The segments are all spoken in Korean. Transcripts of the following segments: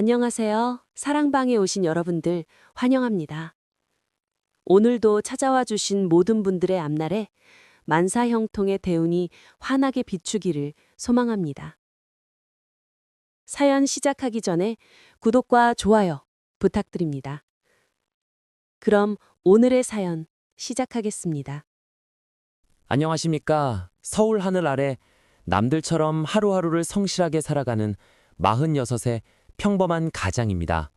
안녕하세요. 사랑방에 오신 여러분들 환영합니다. 오늘도 찾아와 주신 모든 분들의 앞날에 만사 형통의 대운이 환하게 비추기를 소망합니다. 사연 시작하기 전에 구독과 좋아요 부탁드립니다. 그럼 오늘의 사연 시작하겠습니다. 안녕하십니까. 서울 하늘 아래 남들처럼 하루하루를 성실하게 살아가는 46의 평범한 가장입니다.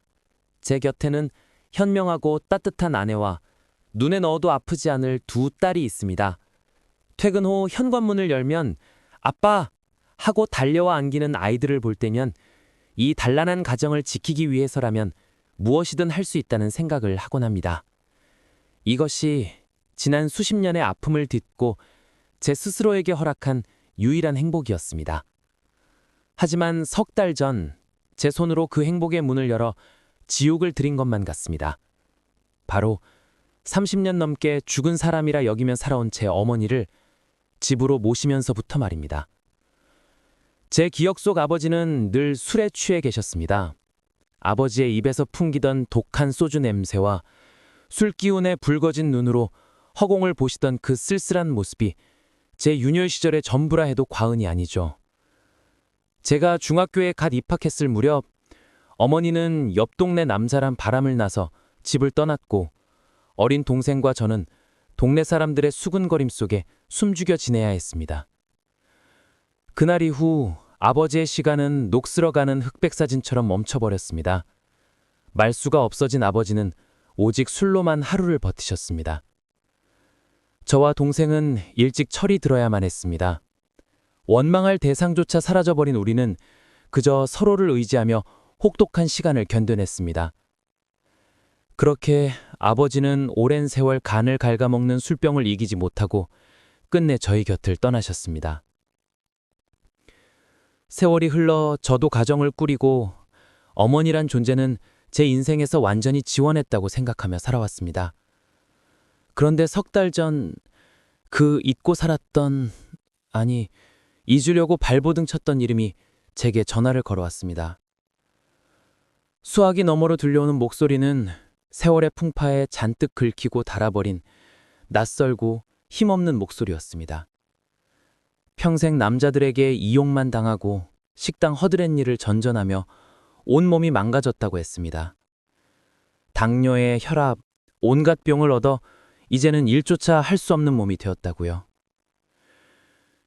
제 곁에는 현명하고 따뜻한 아내와 눈에 넣어도 아프지 않을 두 딸이 있습니다. 퇴근 후 현관문을 열면 아빠! 하고 달려와 안기는 아이들을 볼 때면 이 단란한 가정을 지키기 위해서라면 무엇이든 할 수 있다는 생각을 하곤 합니다. 이것이 지난 수십 년의 아픔을 딛고 제 스스로에게 허락한 유일한 행복이었습니다. 하지만 석 달 전 제 손으로 그 행복의 문을 열어 지옥을 드린 것만 같습니다. 바로 30년 넘게 죽은 사람이라 여기며 살아온 제 어머니를 집으로 모시면서부터 말입니다. 제 기억 속 아버지는 늘 술에 취해 계셨습니다. 아버지의 입에서 풍기던 독한 소주 냄새와 술 기운에 붉어진 눈으로 허공을 보시던 그 쓸쓸한 모습이 제 유년 시절의 전부라 해도 과언이 아니죠. 제가 중학교에 갓 입학했을 무렵 어머니는 옆 동네 남자란 바람을 나서 집을 떠났고 어린 동생과 저는 동네 사람들의 수군거림 속에 숨죽여 지내야 했습니다. 그날 이후 아버지의 시간은 녹슬어가는 흑백 사진처럼 멈춰버렸습니다. 말수가 없어진 아버지는 오직 술로만 하루를 버티셨습니다. 저와 동생은 일찍 철이 들어야만 했습니다. 원망할 대상조차 사라져버린 우리는 그저 서로를 의지하며 혹독한 시간을 견뎌냈습니다. 그렇게 아버지는 오랜 세월 간을 갉아먹는 술병을 이기지 못하고 끝내 저희 곁을 떠나셨습니다. 세월이 흘러 저도 가정을 꾸리고 어머니란 존재는 제 인생에서 완전히 지원했다고 생각하며 살아왔습니다. 그런데 석 달 전 그 잊고 살았던 아니 잊으려고 발버둥 쳤던 이름이 제게 전화를 걸어왔습니다. 수화기 너머로 들려오는 목소리는 세월의 풍파에 잔뜩 긁히고 달아버린 낯설고 힘없는 목소리였습니다. 평생 남자들에게 이용만 당하고 식당 허드렛 일을 전전하며 온몸이 망가졌다고 했습니다. 당뇨에 혈압, 온갖 병을 얻어 이제는 일조차 할 수 없는 몸이 되었다고요.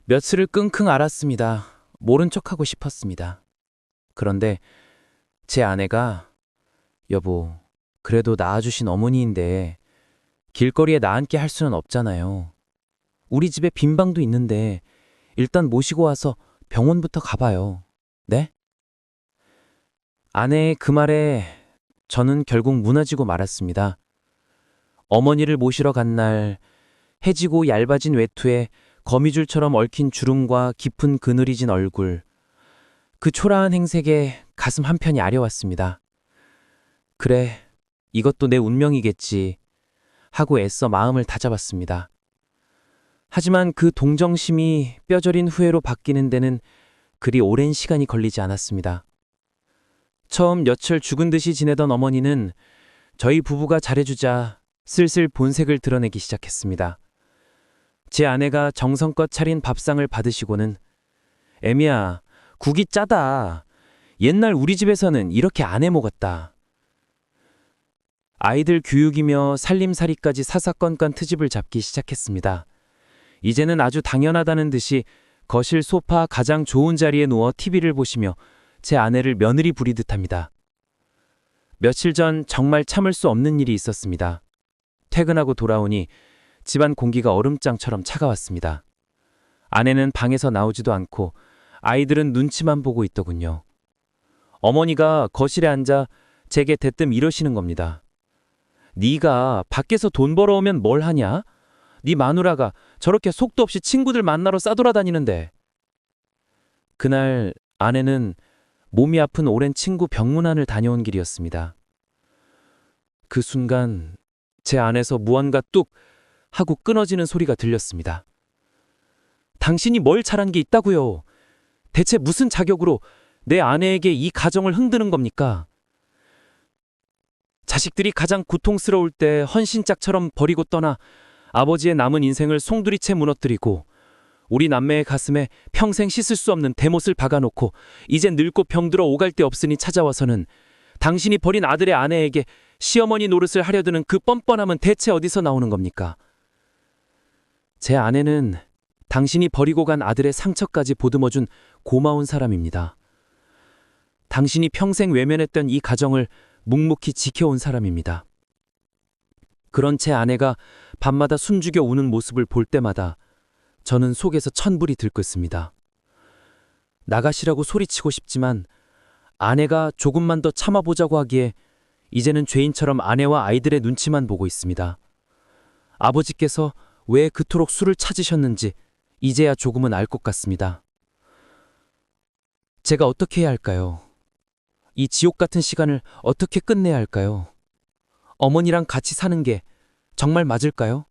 며칠을 끙끙 앓았습니다. 모른 척하고 싶었습니다. 그런데 제 아내가 여보, 그래도 낳아주신 어머니인데 길거리에 나앉게 할 수는 없잖아요. 우리 집에 빈 방도 있는데 일단 모시고 와서 병원부터 가봐요. 네? 아내의 그 말에 저는 결국 무너지고 말았습니다. 어머니를 모시러 간 날 해지고 얇아진 외투에 거미줄처럼 얽힌 주름과 깊은 그늘이 진 얼굴, 그 초라한 행색에 가슴 한편이 아려왔습니다. 그래, 이것도 내 운명이겠지 하고 애써 마음을 다잡았습니다. 하지만 그 동정심이 뼈저린 후회로 바뀌는 데는 그리 오랜 시간이 걸리지 않았습니다. 처음 며칠 죽은 듯이 지내던 어머니는 저희 부부가 잘해주자 슬슬 본색을 드러내기 시작했습니다. 제 아내가 정성껏 차린 밥상을 받으시고는 애미야, 국이 짜다. 옛날 우리 집에서는 이렇게 안 해 먹었다. 아이들 교육이며 살림살이까지 사사건건 트집을 잡기 시작했습니다. 이제는 아주 당연하다는 듯이 거실 소파 가장 좋은 자리에 누워 TV를 보시며 제 아내를 며느리 부리듯 합니다. 며칠 전 정말 참을 수 없는 일이 있었습니다. 퇴근하고 돌아오니 집안 공기가 얼음장처럼 차가웠습니다. 아내는 방에서 나오지도 않고 아이들은 눈치만 보고 있더군요. 어머니가 거실에 앉아 제게 대뜸 이러시는 겁니다. 네가 밖에서 돈 벌어오면 뭘 하냐? 네 마누라가 저렇게 속도 없이 친구들 만나러 싸돌아다니는데. 그날 아내는 몸이 아픈 오랜 친구 병문안을 다녀온 길이었습니다. 그 순간 제 안에서 무언가 뚝 하고 끊어지는 소리가 들렸습니다. 당신이 뭘 잘한 게 있다고요? 대체 무슨 자격으로 내 아내에게 이 가정을 흔드는 겁니까? 자식들이 가장 고통스러울 때 헌신짝처럼 버리고 떠나 아버지의 남은 인생을 송두리째 무너뜨리고 우리 남매의 가슴에 평생 씻을 수 없는 대못을 박아놓고 이제 늙고 병들어 오갈 데 없으니 찾아와서는 당신이 버린 아들의 아내에게 시어머니 노릇을 하려드는 그 뻔뻔함은 대체 어디서 나오는 겁니까? 제 아내는 당신이 버리고 간 아들의 상처까지 보듬어준 고마운 사람입니다. 당신이 평생 외면했던 이 가정을 묵묵히 지켜온 사람입니다. 그런 제 아내가 밤마다 숨죽여 우는 모습을 볼 때마다 저는 속에서 천불이 들끓습니다. 나가시라고 소리치고 싶지만 아내가 조금만 더 참아보자고 하기에 이제는 죄인처럼 아내와 아이들의 눈치만 보고 있습니다. 아버지께서 왜 그토록 술을 찾으셨는지 이제야 조금은 알 것 같습니다. 제가 어떻게 해야 할까요? 이 지옥 같은 시간을 어떻게 끝내야 할까요? 어머니랑 같이 사는 게 정말 맞을까요?